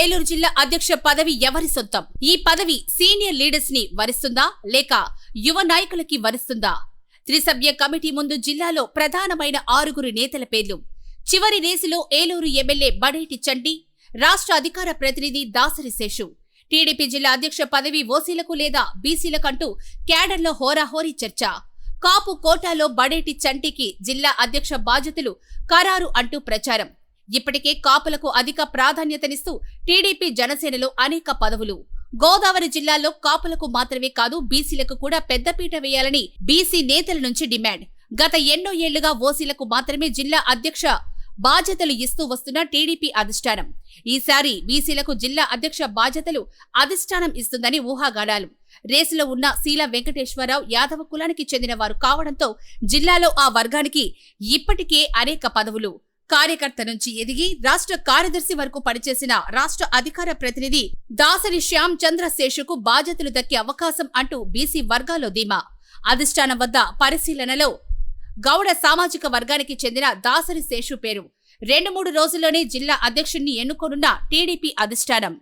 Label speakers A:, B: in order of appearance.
A: ఏలూరు జిల్లా అధ్యక్ష పదవి ఎవరి సొంతం? ఈ పదవి సీనియర్ లీడర్స్ని వరిస్తుందా? లేక యువ నాయకులకి వరిస్తుందా? త్రిసభ్య కమిటీ ముందు జిల్లాలో ప్రధానమైన ఆరుగురు నేతల పేర్లు. చివరి రేసులో ఏలూరు ఎమ్మెల్యే బడేటి చండి రాష్ట్ర అధికార ప్రతినిధి దాసరి శేషు. టీడీపీ జిల్లా అధ్యక్ష పదవి ఓసీలకు లేదా బీసీలకంటూ క్యాడర్లో హోరాహోరీ చర్చ. కాపు కోటాలో బడేటి చంటికి జిల్లా అధ్యక్ష బాధ్యతలు ఖరారు అంటూ ప్రచారం. ఇప్పటికే కాపులకు అధిక ప్రాధాన్యతనిస్తూ టీడీపీ జనసేనలో అనేక పదవులు. గోదావరి జిల్లాలో కాపులకు మాత్రమే కాదు బీసీలకు కూడా పెద్దపీట వేయాలని బీసీ నేతల నుంచి డిమాండ్. గత ఎన్నో ఏళ్ళుగా ఓసీలకు మాత్రమే జిల్లా అధ్యక్ష బాధ్యతలు ఇస్తూ వస్తున్న టీడీపీ అధిష్టానం. ఈసారి బీసీలకు జిల్లా అధ్యక్ష బాధ్యతలు అధిష్టానం ఇస్తుందని ఊహాగానాలు. రేసులో ఉన్న శీల వెంకటేశ్వరరావు యాదవ కులానికి చెందిన వారు కావడంతో జిల్లాలో ఆ వర్గానికి ఇప్పటికే అనేక పదవులు. కార్యకర్త నుంచి ఎదిగి రాష్ట్ర కార్యదర్శి వరకు పనిచేసిన రాష్ట్ర అధికార ప్రతినిధి దాసరి శ్యామ్ చంద్ర శేషుకు బాధ్యతలు దక్కే అవకాశం అంటూ బీసీ వర్గాల్లో ధీమా. అధిష్టానం వద్ద పరిశీలనలో గౌడ సామాజిక వర్గానికి చెందిన దాసరి శేషు పేరు. రెండు మూడు రోజుల్లోనే జిల్లా అధ్యక్షుణ్ణి ఎన్నుకోనున్న టీడీపీ అధిష్టానం.